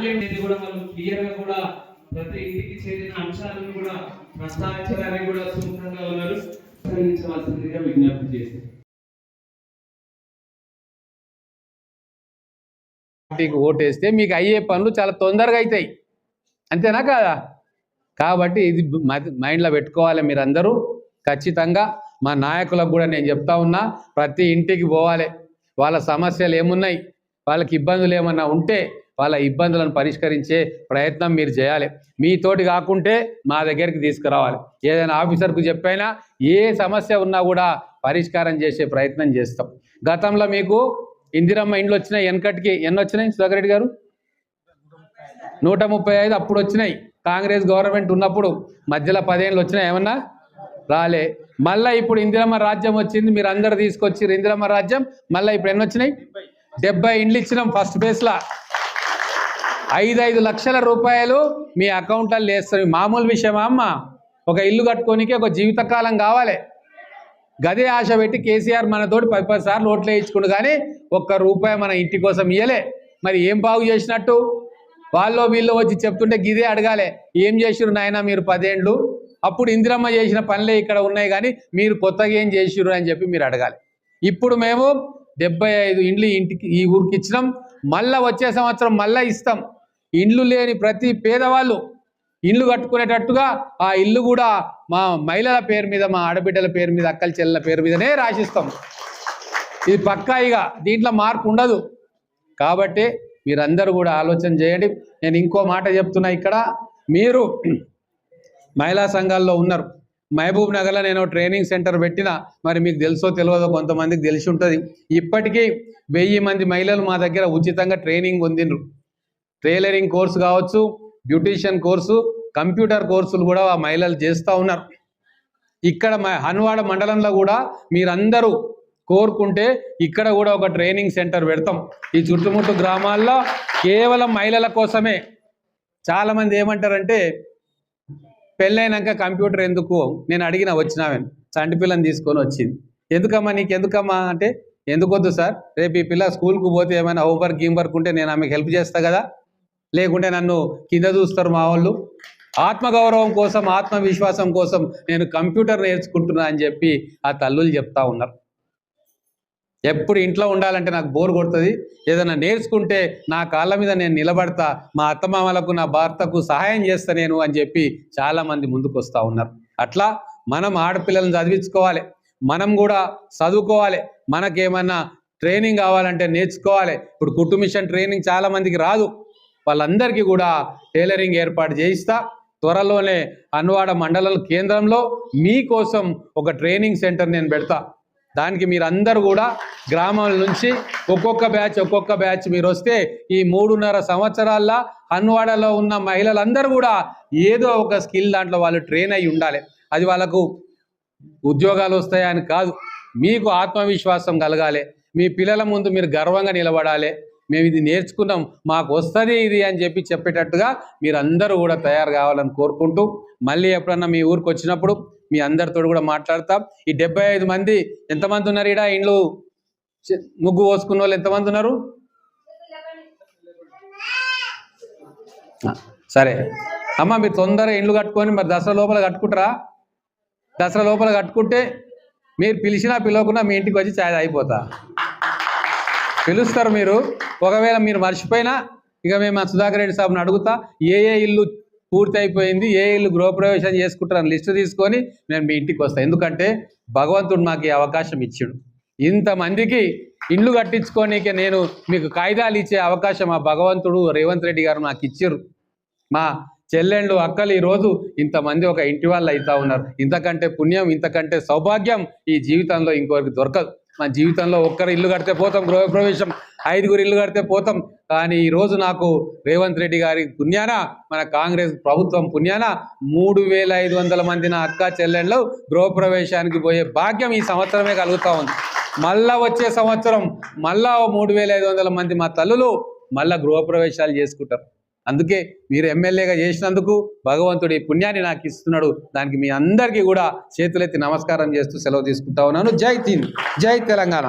స్కీముల కూడా వాళ్ళు క్లియర్గా కూడా ప్రతి ఇంటికి చేరిన అంశాలను కూడా ప్రస్తావించడానికి కూడా సుముఖంగా ఉన్నారు. ప్రసంగించవలసిందిగా విజ్ఞప్తి చేశారు. పార్టీకి ఓటేస్తే మీకు అయ్యే పనులు చాలా తొందరగా అవుతాయి అంతేనా కాదా? కాబట్టి ఇది మైండ్లో పెట్టుకోవాలి మీరందరూ. ఖచ్చితంగా మా నాయకులకు కూడా నేను చెప్తా ఉన్నా ప్రతి ఇంటికి పోవాలి. వాళ్ళ సమస్యలు ఏమున్నాయి? వాళ్ళకి ఇబ్బందులు ఏమన్నా ఉంటే వాళ్ళ ఇబ్బందులను పరిష్కరించే ప్రయత్నం మీరు చేయాలి. మీతోటి కాకుంటే మా దగ్గరికి తీసుకురావాలి. ఏదైనా ఆఫీసర్కు చెప్పైనా ఏ సమస్య ఉన్నా కూడా పరిష్కారం చేసే ప్రయత్నం చేస్తాం. గతంలో మీకు ఇందిరమ్మ ఇండ్లు వచ్చినాయి వెనకటికి ఎన్ని వచ్చినాయి సుధాకర్ రెడ్డి గారు? నూట ముప్పై ఐదు అప్పుడు వచ్చినాయి. కాంగ్రెస్ గవర్నమెంట్ ఉన్నప్పుడు మధ్యలో పదేళ్ళు వచ్చినాయి ఏమన్నా? రాలే. మళ్ళీ ఇప్పుడు ఇందిరమ్మ రాజ్యం వచ్చింది మీరు అందరు తీసుకొచ్చి ఇందిరమ్మ రాజ్యం మళ్ళీ ఇప్పుడు ఎన్ని వచ్చినాయి? డెబ్బై ఇండ్లు ఇచ్చినాం ఫస్ట్ బేస్లా. ఐదు ఐదు లక్షల రూపాయలు మీ అకౌంట్లో వేస్తాం మామూలు విషయమా అమ్మ? ఒక ఇల్లు కట్టుకోనికి ఒక జీవితకాలం కావాలి. గదే ఆశ పెట్టి కేసీఆర్ మనతోటి పది పది సార్లు ఓట్లు వేయించుకుండు కానీ ఒక్క రూపాయి మన ఇంటి కోసం ఇయ్యలే. మరి ఏం బాగు చేసినట్టు? వాళ్ళు వీళ్ళు వచ్చి చెప్తుంటే గిదే అడగాలి. ఏం చేసిరు నాయన మీరు పదేండ్లు? అప్పుడు ఇందిరమ్మ చేసిన పనులే ఇక్కడ ఉన్నాయి కానీ మీరు కొత్తగా ఏం చేసిరు అని చెప్పి మీరు అడగాలి. ఇప్పుడు మేము డెబ్బై ఐదు ఇండ్లు ఇంటికి ఈ ఊరికి ఇచ్చినాం. మళ్ళా వచ్చే సంవత్సరం మళ్ళా ఇస్తాం. ఇండ్లు లేని ప్రతి పేదవాళ్ళు ఇల్లు కట్టుకునేటట్టుగా ఆ ఇల్లు కూడా మా మహిళల పేరు మీద మా ఆడబిడ్డల పేరు మీద అక్కల చెల్లెల పేరు మీదనే రాసిస్తాం. ఇది పక్కా ఇక దీంట్లో మార్పు ఉండదు. కాబట్టి మీరందరూ కూడా ఆలోచన చేయండి. నేను ఇంకో మాట చెప్తున్నా ఇక్కడ. మీరు మహిళా సంఘాల్లో ఉన్నారు. మహబూబ్ నగర్లో నేను ట్రైనింగ్ సెంటర్ పెట్టిన మరి మీకు తెలుసో తెలియదో కొంతమందికి తెలిసి ఉంటుంది. ఇప్పటికీ వెయ్యి మంది మహిళలు మా దగ్గర ఉచితంగా ట్రైనింగ్ పొందిండ్రు. టైలరింగ్ కోర్సు కావచ్చు బ్యూటీషియన్ కోర్సు కంప్యూటర్ కోర్సులు కూడా ఆ మహిళలు చేస్తూ ఉన్నారు. ఇక్కడ మ హన్వాడ మండలంలో కూడా మీరందరూ కోరుకుంటే ఇక్కడ కూడా ఒక ట్రైనింగ్ సెంటర్ పెడతాం. ఈ చుట్టుముట్టు గ్రామాల్లో కేవలం మహిళల కోసమే. చాలామంది ఏమంటారంటే పెళ్ళైనాక కంప్యూటర్ ఎందుకు? నేను అడిగిన వచ్చినామని చంటి పిల్లని తీసుకొని వచ్చింది. ఎందుకమ్మా నీకు ఎందుకమ్మా అంటే ఎందుకు వద్దు సార్? రేపు ఈ పిల్ల స్కూల్కి పోతే ఏమైనా హోంవర్క్ గీంవర్క్ ఉంటే నేను ఆమెకు హెల్ప్ చేస్తా కదా. లేకుంటే నన్ను కింద చూస్తారు మా వాళ్ళు. ఆత్మగౌరవం కోసం ఆత్మవిశ్వాసం కోసం నేను కంప్యూటర్ నేర్చుకుంటున్నా అని చెప్పి ఆ తల్లులు చెప్తా ఉన్నారు. ఎప్పుడు ఇంట్లో ఉండాలంటే నాకు బోర్ కొడుతుంది. ఏదైనా నేర్చుకుంటే నా కాళ్ళ మీద నేను నిలబడతా మా అత్తమామలకు నా భర్తకు సహాయం చేస్తా నేను అని చెప్పి చాలామంది ముందుకు వస్తూ ఉన్నారు. అట్లా మనం ఆడపిల్లలను చదివించుకోవాలి. మనం కూడా చదువుకోవాలి. మనకేమన్నా ట్రైనింగ్ కావాలంటే నేర్చుకోవాలి. ఇప్పుడు కుటుంబ మిషన్ ట్రైనింగ్ చాలామందికి రాదు. వాళ్ళందరికీ కూడా టైలరింగ్ ఏర్పాటు చేయిస్తా. త్వరలోనే అన్వాడ మండల కేంద్రంలో మీకోసం ఒక ట్రైనింగ్ సెంటర్ నేను పెడతా. దానికి మీరందరూ కూడా గ్రామాల నుంచి ఒక్కొక్క బ్యాచ్ ఒక్కొక్క బ్యాచ్ మీరు వస్తే ఈ మూడున్నర సంవత్సరాల్లో అన్వాడలో ఉన్న మహిళలందరూ కూడా ఏదో ఒక స్కిల్ దాంట్లో వాళ్ళు ట్రైన్ అయి ఉండాలి. అది వాళ్ళకు ఉద్యోగాలు వస్తాయని కాదు. మీకు ఆత్మవిశ్వాసం కలగాలి. మీ పిల్లల ముందు మీరు గర్వంగా నిలబడాలి. మేము ఇది నేర్చుకున్నాం మాకు వస్తుంది ఇది అని చెప్పి చెప్పేటట్టుగా మీరందరూ కూడా తయారు కావాలని కోరుకుంటూ మళ్ళీ ఎప్పుడన్నా మీ ఊరికి వచ్చినప్పుడు మీ అందరితో కూడా మాట్లాడతాం. ఈ డెబ్బై ఐదు మంది ఎంతమంది ఉన్నారు ఈడ? ఇండ్లు ముగ్గు పోసుకున్న వాళ్ళు ఎంతమంది ఉన్నారు? సరే. అమ్మ మీరు తొందరగా ఇండ్లు కట్టుకొని మరి దసరా లోపల కట్టుకుంటారా? దసరా లోపల కట్టుకుంటే మీరు పిలిచినా పిలవకుండా మీ ఇంటికి వచ్చి ఛాయ్ అయిపోతా పిలుస్తారు మీరు. ఒకవేళ మీరు మర్చిపోయినా ఇక మేము మా సుధాకర్ రెడ్డి సాబ్ని అడుగుతా ఏ ఏ ఇల్లు పూర్తి అయిపోయింది ఏ ఇల్లు గృహప్రవేశం చేసుకుంటారని లిస్టు తీసుకొని నేను మీ ఇంటికి వస్తాను ఎందుకంటే భగవంతుడు మాకు ఈ అవకాశం ఇచ్చాడు. ఇంతమందికి ఇండ్లు కట్టించుకోనికే నేను మీకు కాయిదాలు ఇచ్చే అవకాశం మా భగవంతుడు రేవంత్ రెడ్డి గారు నాకు ఇచ్చారు. మా చెల్లెండ్లు అక్కలు ఈరోజు ఇంతమంది ఒక ఇంటి వాళ్ళు అవుతా ఉన్నారు. ఇంతకంటే పుణ్యం ఇంతకంటే సౌభాగ్యం ఈ జీవితంలో ఇంకొకరికి దొరకదు. మా జీవితంలో ఒక్కరు ఇల్లు కడితే పోతాం గృహప్రవేశం ఐదుగురు ఇల్లు కడితే పోతాం. కానీ ఈరోజు నాకు రేవంత్ రెడ్డి గారి పుణ్యాన మన కాంగ్రెస్ ప్రభుత్వం పుణ్యాన మూడు వేల ఐదు వందల మంది నా అక్క చెల్లెళ్ళు గృహప్రవేశానికి పోయే భాగ్యం ఈ సంవత్సరమే కలుగుతా ఉంది. మళ్ళా వచ్చే సంవత్సరం మళ్ళా మూడు వేల ఐదు వందల మంది మా తల్లులు మళ్ళా గృహప్రవేశాలు చేసుకుంటారు. అందుకే మీరు ఎమ్మెల్యేగా చేసినందుకు భగవంతుడి పుణ్యాన్ని నాకు ఇస్తున్నాడు. దానికి మీ అందరికీ కూడా చేతులెత్తి నమస్కారం చేస్తూ సెలవు తీసుకుంటా ఉన్నాను. జై హింద్. జై తెలంగాణ.